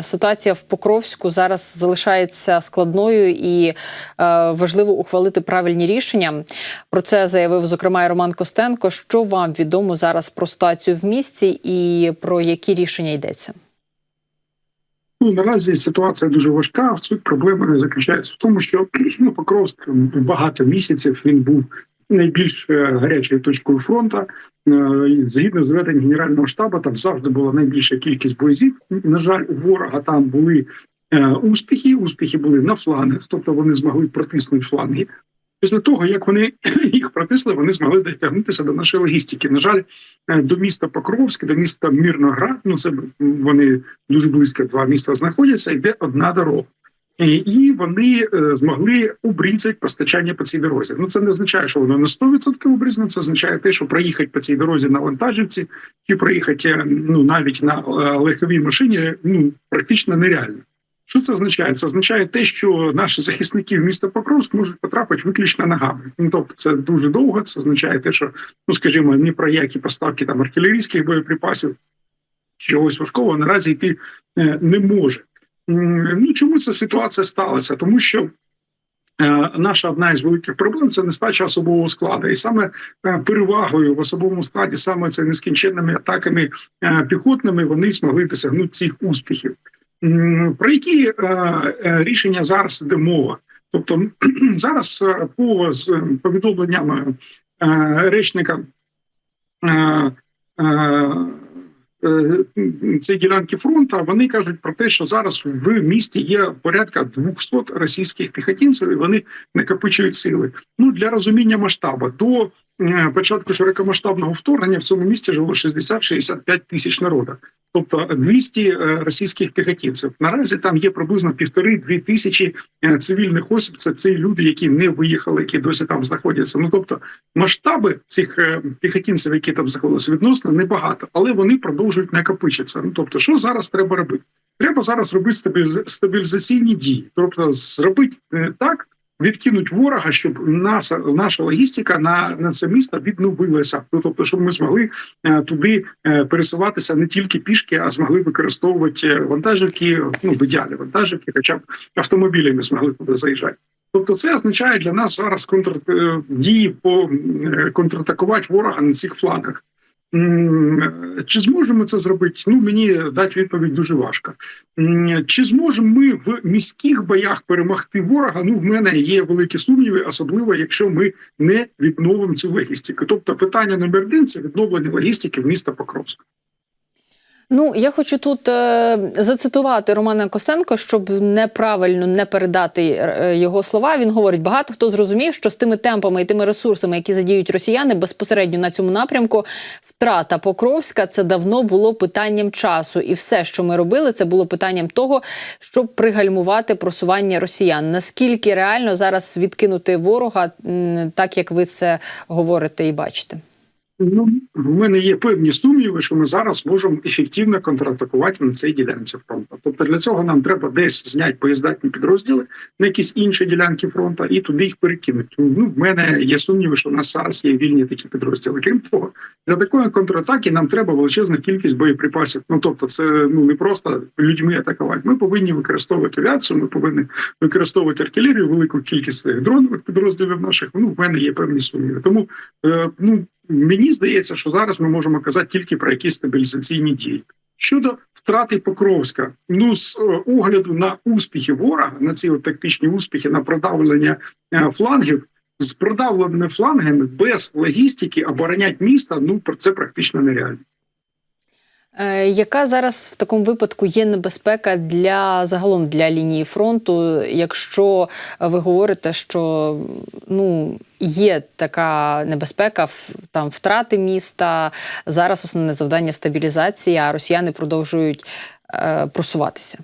Ситуація в Покровську зараз залишається складною і е, важливо ухвалити правильні рішення. Про це заявив зокрема і Роман Костенко. Що вам відомо зараз про ситуацію в місті і про які рішення йдеться? Ну, наразі ситуація дуже важка. Суть проблеми заключається в тому, що ну, Покровськ багато місяців він був найбільш е, гарячою точкою фронту. Е, Згідно з ведень генерального штабу, там завжди була найбільша кількість боєзіт. На жаль, у ворога там були е, успіхи. Успіхи були на флангах, тобто вони змогли протиснути фланги. Після того, як вони їх протисли, вони змогли дотягнутися до нашої логістики. На жаль, до міста Покровське, до міста Мирноград, ну це вони дуже близько два міста знаходяться. Йде одна дорога. І і вони е, змогли обрізати постачання по цій дорозі. Ну це не означає, що воно на 100% обрізано. Це означає те, що проїхати по цій дорозі на вантажівці чи проїхати е, ну навіть на е, легковій машині ну практично нереально. Що це означає? Це означає те, що наші захисники в міста Покровськ можуть потрапити виключно ногами. Ну тобто, це дуже довго. Це означає те, що ну скажімо, ні про які поставки там артилерійських боєприпасів чогось важкого наразі йти е, не може. Ну чому ця ситуація сталася? Тому що е, наша одна із великих проблем це нестача особового складу, і саме е, перевагою в особовому складі, саме це нескінченними атаками е, піхотними, вони змогли досягнути цих успіхів. Про які рішення зараз йде мова? Тобто зараз по з повідомленням е, речника. Е, цієї ділянки фронту, вони кажуть про те, що зараз в місті є порядка 200 російських піхотинців, і вони накопичують сили. Ну для розуміння масштабу до початку широкомасштабного вторгнення в цьому місті жило 60-65 тисяч народу. Тобто 200 е, російських піхотинців. Наразі там є приблизно півтори-дві тисячі е, цивільних осіб. Це ці люди, які не виїхали, які досі там знаходяться. Ну тобто масштаби цих е, піхотинців, які там знаходилися, відносно небагато, але вони продовжують накопичитися. Ну тобто, що зараз треба робити? Треба зараз робити стабіліз- стабілізаційні дії, тобто зробити е, так. Відкинуть ворога, щоб наша наша логістика на, на це місто відновилася. Ну тобто, щоб ми змогли е, туди е, пересуватися не тільки пішки, а змогли використовувати е, вантажівки, ну в ідеалі вантажівки, хоча б автомобілями змогли туди заїжджати. Тобто, це означає для нас зараз контр е, по контратакувати ворога на цих флангах. Чи зможемо це зробити? Ну мені дати відповідь дуже важко. Чи зможемо ми в міських боях перемогти ворога? Ну в мене є великі сумніви, особливо якщо ми не відновимо цю логістику. Тобто, питання номер один це відновлення логістики в міста Покровськ. Ну я хочу тут е, зацитувати Романа Костенко, щоб неправильно не передати е, його слова. Він говорить: багато хто зрозумів, що з тими темпами і тими ресурсами, які задіють росіяни безпосередньо на цьому напрямку, втрата Покровська це давно було питанням часу, і все, що ми робили, це було питанням того, щоб пригальмувати просування росіян. Наскільки реально зараз відкинути ворога, так як ви це говорите і бачите? Ну, в мене є певні сумніви, що ми зараз можемо ефективно контратакувати на цій ділянці фронту. Тобто для цього нам треба десь зняти боєздатні підрозділи на якісь інші ділянки фронту і туди їх перекинути. Ну, в мене є сумніви, що в нас зараз є вільні такі підрозділи. Крім того, для такої контратаки нам треба величезна кількість боєприпасів. Ну тобто, це ну не просто людьми атакувати. Ми повинні використовувати авіацію, ми повинні використовувати артилерію, велику кількість дронових підрозділів наших. Ну, в мене є певні сумніви. Тому е, ну. Мені здається, що зараз ми можемо казати тільки про якісь стабілізаційні дії. Щодо втрати Покровська, ну з е, огляду на успіхи ворога, на ці тактичні успіхи, на продавлення е, флангів, з продавленими флангами без логістики оборонять міста, ну про це практично нереально. Е, Яка зараз в такому випадку є небезпека для загалом для лінії фронту, якщо ви говорите, що ну є така небезпека там втрати міста, зараз основне завдання стабілізації, а росіяни продовжують е, просуватися?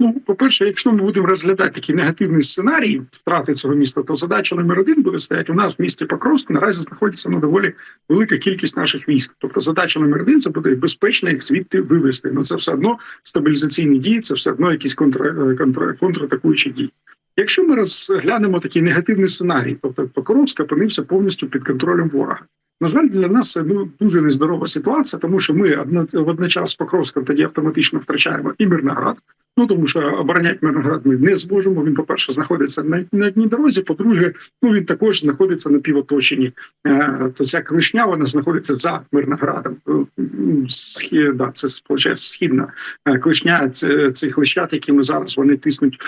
Ну, по-перше, якщо ми будемо розглядати такий негативний сценарій втрати цього міста, то задача номер один буде стояти. У нас в місті Покровськ наразі знаходиться ну, доволі велика кількість наших військ. Тобто, задача номер один це буде безпечно їх звідти вивести. Ну це все одно стабілізаційні дії, це все одно якісь контр, контр, контратакуючі дії. Якщо ми розглянемо такий негативний сценарій, тобто Покровськ опинився повністю під контролем ворога. На жаль, для нас це ну дуже нездорова ситуація, тому що ми одно- водночас з Покровськом тоді автоматично втрачаємо і Мирноград. Ну тому що обороняти Мирноград ми не зможемо. Він, по-перше, знаходиться на, на одній дорозі. По-друге, ну він також знаходиться на півоточенні. Е, то ця клишня вона знаходиться за Мирноградом. Е, м, схі- да, це виходить, східна е, клишня цих лищат, якими зараз вони тиснуть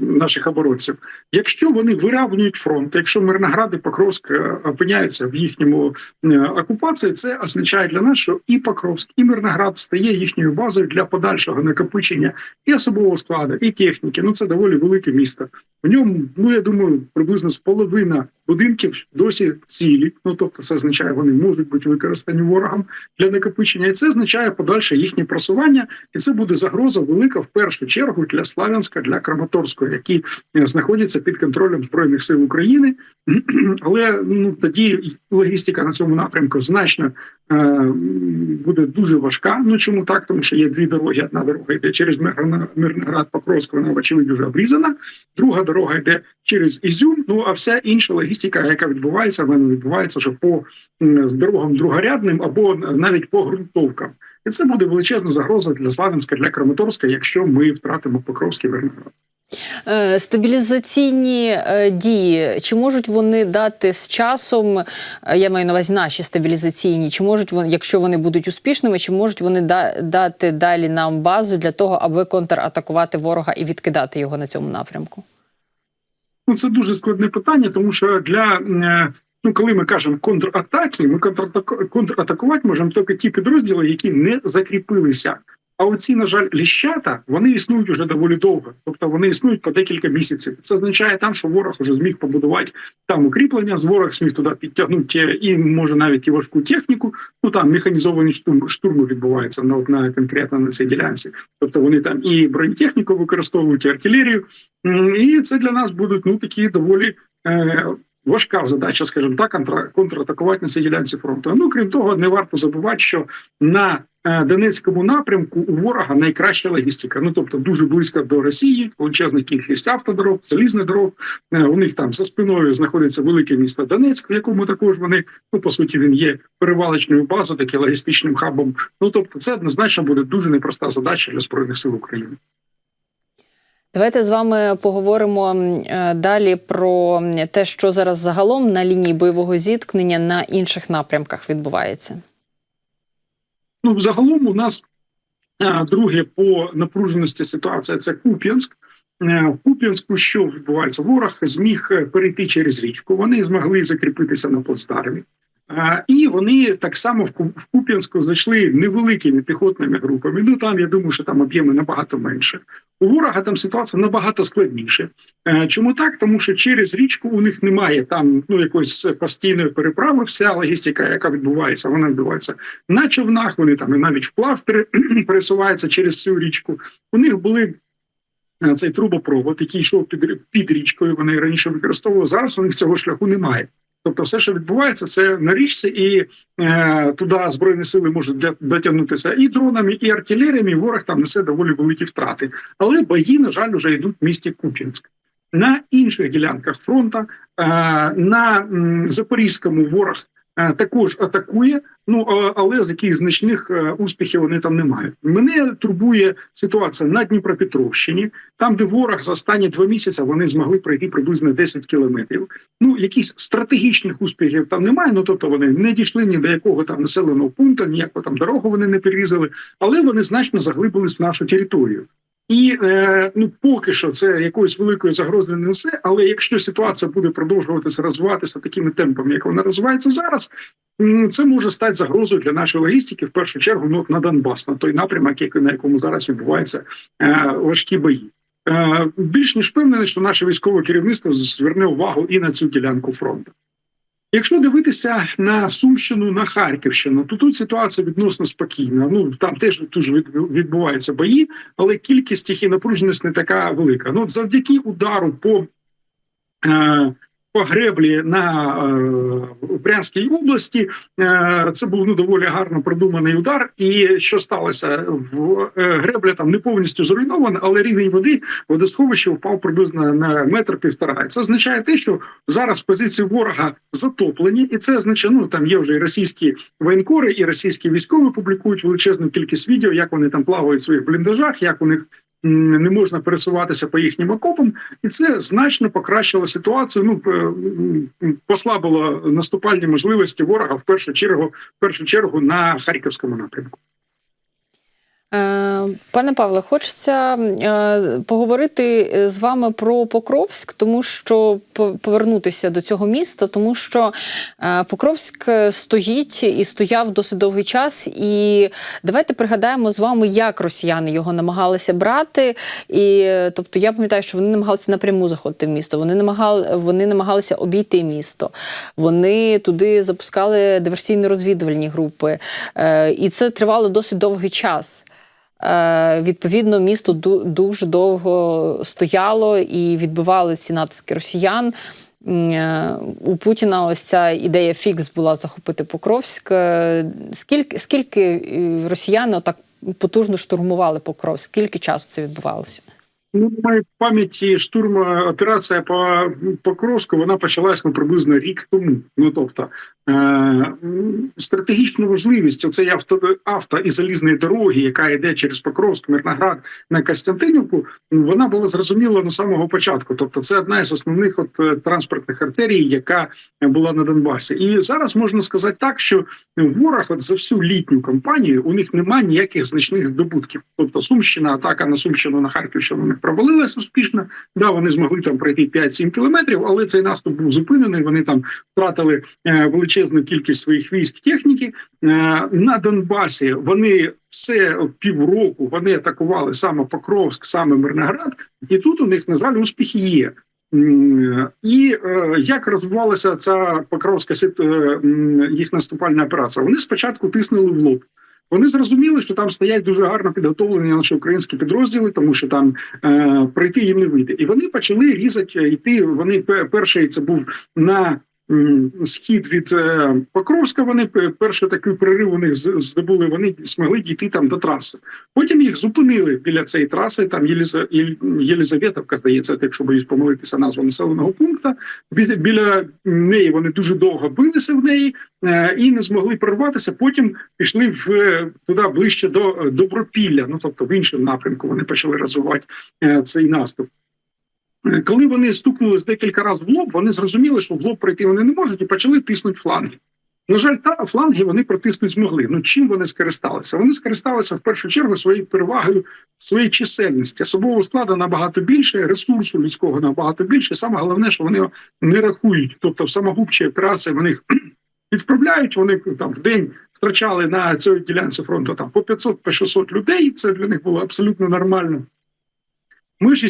наших оборонців. Якщо вони вирівнюють фронт, якщо Мирноград і Покровськ опиняються в їхньому окупації, це означає для нас, що і Покровськ, і Мирноград стає їхньою базою для подальшого накопичення і особового складу, і техніки. Ну це доволі велике місто. В ньому, ну я думаю, приблизно з половина будинків досі цілі. Ну тобто, це означає, вони можуть бути використані ворогом для накопичення, і це означає подальше їхнє просування, і це буде загроза велика в першу чергу для Славянська, для Краматорського, які е, знаходяться під контролем збройних сил України. Але ну тоді логістика на цьому напрямку значно е, буде дуже важка. Ну чому так? Тому що є дві дороги. Одна дорога йде через Мирноград, Покровськ, вона очевидно вже обрізана. Друга дорога йде через Ізюм. Ну а вся інша логістика, яка відбувається, вона відбувається вже по дорогам другорядним або навіть по ґрунтовкам. І це буде величезна загроза для Славянська, для Краматорська, якщо ми втратимо Покровський Мирноград. Е, Стабілізаційні е, дії, чи можуть вони дати з часом, е, я маю на увазі наші стабілізаційні, чи можуть вони, якщо вони будуть успішними, чи можуть вони дати далі нам базу для того, аби контратакувати ворога і відкидати його на цьому напрямку? Ну, це дуже складне питання, тому що для е, ну, коли ми кажемо контратаки, ми контратаку- контратакувати можемо тільки ті підрозділи, які не закріпилися. А оці, на жаль, ліщата вони існують уже доволі довго, тобто вони існують по декілька місяців. Це означає там, що ворог вже зміг побудувати там укріплення, з ворог зміг туди підтягнути е, і може навіть і важку техніку. Ну там механізовані штурм, штурми відбуваються на, на конкретно на цій ділянці. Тобто вони там і бронетехніку використовують, і артилерію. І це для нас будуть ну такі доволі. Важка задача, скажімо так, контра- контратакувати на цій ділянці фронту. Ну крім того, не варто забувати, що на е, Донецькому напрямку у ворога найкраща логістика. Ну тобто дуже близько до Росії, величезна кількість автодорог, залізних дорог. Е, У них там за спиною знаходиться велике місто Донецьк, в якому також вони ну по суті він є перевалочною базою, таким логістичним хабом. Ну тобто, це однозначно буде дуже непроста задача для збройних сил України. Давайте з вами поговоримо е, далі про те, що зараз загалом на лінії бойового зіткнення на інших напрямках відбувається. Ну, загалом у нас е, друге по напруженості ситуація це Куп'янськ. Е, В Куп'янську що відбувається? Ворог зміг перейти через річку. Вони змогли закріпитися на плацдармі. І вони так само в Куп'янську зайшли невеликими піхотними групами. Ну там я думаю, що там об'єми набагато менше. У ворога там ситуація набагато складніше. Е, Чому так? Тому що через річку у них немає там ну якоїсь постійної переправи. Вся логістика, яка відбувається, вона відбувається на човнах. Вони там і навіть вплав пересуваються через цю річку. У них були е, цей трубопровод, який йшов під, під річкою. Вони раніше використовували. Зараз у них цього шляху немає. Тобто, все, що відбувається, це на річці, і е, туди збройні сили можуть дотягнутися і дронами, і артилеріями. і Ворог там несе доволі великі втрати. Але бої, на жаль, вже йдуть в місті Куп'янськ. На інших ділянках фронту, е, на м, Запорізькому ворог також атакує. Ну е, але з яких значних е, успіхів вони там не мають. Мене турбує ситуація на Дніпропетровщині, там, де ворог за останні два місяці вони змогли пройти приблизно 10 кілометрів. Ну якихось стратегічних успіхів там немає. Ну тобто вони не дійшли ні до якого там населеного пункту, ніяку там дорогу вони не перерізали, але вони значно заглибились в нашу територію. І е, ну поки що це якоїсь великої загрози не несе. Але якщо ситуація буде продовжуватися розвиватися такими темпами, як вона розвивається зараз, це може стати загрозою для нашої логістики, в першу чергу ну, на Донбас, на той напрямок, який- на якому зараз відбуваються е, важкі бої. Е, більш ніж впевнений, що наше військове керівництво зверне увагу і на цю ділянку фронту. Якщо дивитися на Сумщину, на Харківщину, то тут ситуація відносно спокійна. Ну там теж дуже відбуваються бої, але кількість їх і напруженість не така велика. Ну, завдяки удару по е, греблі на е, Брянській області. Е, це був ну доволі гарно продуманий удар. І що сталося? В е, гребля там не повністю зруйнована, але рівень води водосховища впав приблизно на метр півтора. І Це означає те, що зараз позиції ворога затоплені, і це означає, ну там є вже і російські воєнкори, і російські військові публікують величезну кількість відео, як вони там плавають в своїх бліндажах, як у них не можна пересуватися по їхнім окопам, і це значно покращило ситуацію. Ну послабило наступальні можливості ворога в першу чергу, в першу чергу на харківському напрямку. Е, Пане Павле, хочеться е, поговорити е, з вами про Покровськ, тому що повернутися до цього міста, тому що Покровськ стоїть і стояв досить довгий час. І давайте пригадаємо з вами, як росіяни його намагалися брати. І тобто я пам'ятаю, що вони намагалися напряму заходити в місто. Вони намагали, вони намагалися обійти місто. Вони туди запускали диверсійно-розвідувальні групи. І це тривало досить довгий час. Е, Відповідно, місто ду- дуже довго стояло і відбивали ці натиски росіян. Е, У Путіна ось ця ідея фікс була захопити Покровськ. Е, Скільки, скільки росіяни отак потужно штурмували Покровськ? Скільки часу це відбувалося? Ну, в пам'яті штурм е, операція по Покровську, вона почалась ну, приблизно рік тому. Ну тобто е- стратегічну важливість оцеї авто, авто і залізної дороги, яка йде через Покровськ, Мирноград на Костянтинівку, ну, вона була зрозуміла ну, самого початку. Тобто, це одна із основних от е, транспортних артерій, яка була на Донбасі. І зараз можна сказати так, що ворог от за всю літню кампанію у них немає ніяких значних здобутків. Тобто Сумщина, атака на Сумщину на Харківщину провалилась успішно. Да, вони змогли там пройти 5-7 кілометрів, але цей наступ був зупинений. Вони там втратили е, величезну кількість своїх військ техніки Е, на Донбасі. Вони все півроку вони атакували саме Покровськ, саме Мирноград, і тут у них на жаль успіхи є. І е, як розвивалася ця покровська їх наступальна операція? Вони спочатку тиснули в лоб. Вони зрозуміли, що там стоять дуже гарно підготовлені наші українські підрозділи, тому що там е, пройти їм не вийде. І вони почали різати е, йти. Вони перший це був на схід від е, Покровська. Вони пе- перший такий прорив у них здобули. Вони змогли дійти там до траси. Потім їх зупинили біля цієї траси. Там Єлізаветовка, здається, якщо боюсь помилитися назва населеного пункту. Біля, неї вони дуже довго билися в неї е, і не змогли прорватися. Потім пішли в е, туди ближче до е, Добропілля. Ну тобто в іншому напрямку вони почали розвивати е, цей наступ. Коли вони стукнулись декілька разів в лоб, вони зрозуміли, що в лоб пройти вони не можуть, і почали тиснути фланги. На жаль, та фланги вони протиснути змогли. Ну чим вони скористалися? Вони скористалися в першу чергу своєю перевагою в своїй чисельності. Особового складу набагато більше, ресурсу людського набагато більше. Саме головне, що вони не рахують. Тобто, в самогубчі операції вони відправляють. Вони там в день втрачали на цій ділянці фронту там по 500 по 600 людей. Це для них було абсолютно нормально. Ми ж,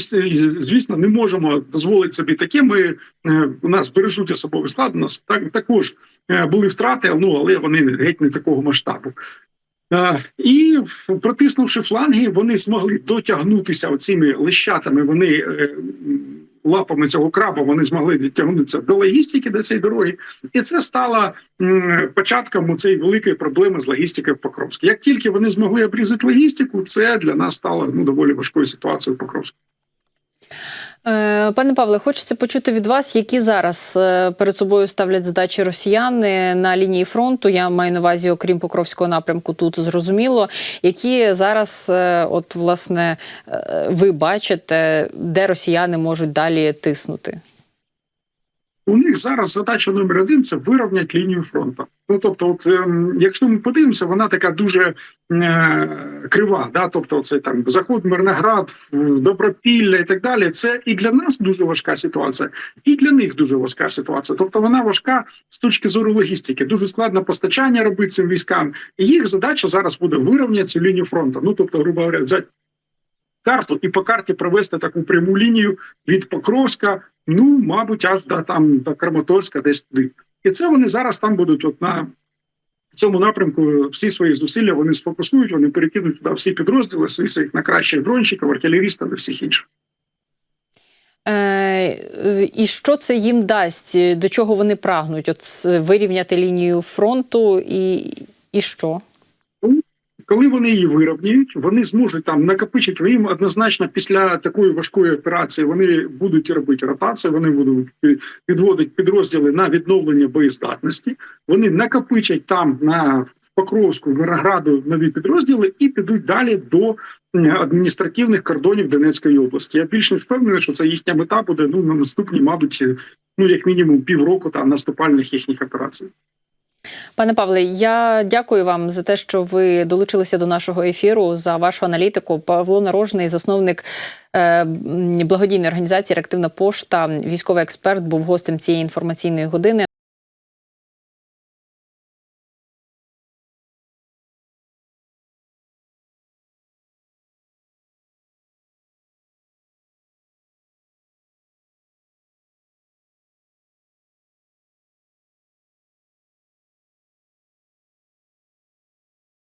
звісно, не можемо дозволити собі таке. Ми е, у нас бережуть особовий склад. У нас так також е, були втрати, ну але вони геть не такого масштабу. Е, І протиснувши фланги, вони змогли дотягнутися оцими лищатами. Вони е, лапами цього краба вони змогли дотягнутися до логістики до цієї дороги, і це стало початком початком цієї великої проблеми з логістикою в Покровську. Як тільки вони змогли обрізати логістику, це для нас стало ну доволі важкою ситуацією в Покровську. Е, Пане Павле, хочеться почути від вас, які зараз е, перед собою ставлять задачі росіяни на лінії фронту. Я маю на увазі, окрім Покровського напрямку, тут зрозуміло, які зараз, е, от власне, ви бачите, де росіяни можуть далі тиснути. У них зараз задача номер один це вирівняти лінію фронту. Ну тобто, от ем, якщо ми подивимося, вона така дуже е, крива. Да? Тобто, це там заход Мирноград, Добропілля і так далі. Це і для нас дуже важка ситуація, і для них дуже важка ситуація. Тобто вона важка з точки зору логістики. Дуже складно постачання робити цим військам. І їх задача зараз буде вирівняти цю лінію фронту. Ну тобто, грубо говоря, взяти карту і по карті провести таку пряму лінію від Покровська, ну мабуть, аж до там до Краматорська, десь туди. І це вони зараз там будуть от на цьому напрямку всі свої зусилля вони сфокусують, вони перекинуть туди всі підрозділи, всі своїх на кращих дронщиків, артилерістів і всіх інших. Е, е, і що це їм дасть? До чого вони прагнуть? От вирівняти лінію фронту і, і що? Коли вони її виробнюють, вони зможуть там накопичити їм однозначно після такої важкої операції. Вони будуть робити ротацію, вони будуть підводити підрозділи на відновлення боєздатності. Вони накопичать там на Покровську, Мирограду нові підрозділи і підуть далі до адміністративних кордонів Донецької області. Я більш не впевнений, що це їхня мета буде ну на наступні, мабуть, ну як мінімум півроку там наступальних їхніх операцій. Пане Павле, я дякую вам за те, що ви долучилися до нашого ефіру за вашу аналітику. Павло Нарожний, засновник е, благодійної організації Реактивна пошта, військовий експерт, був гостем цієї інформаційної години.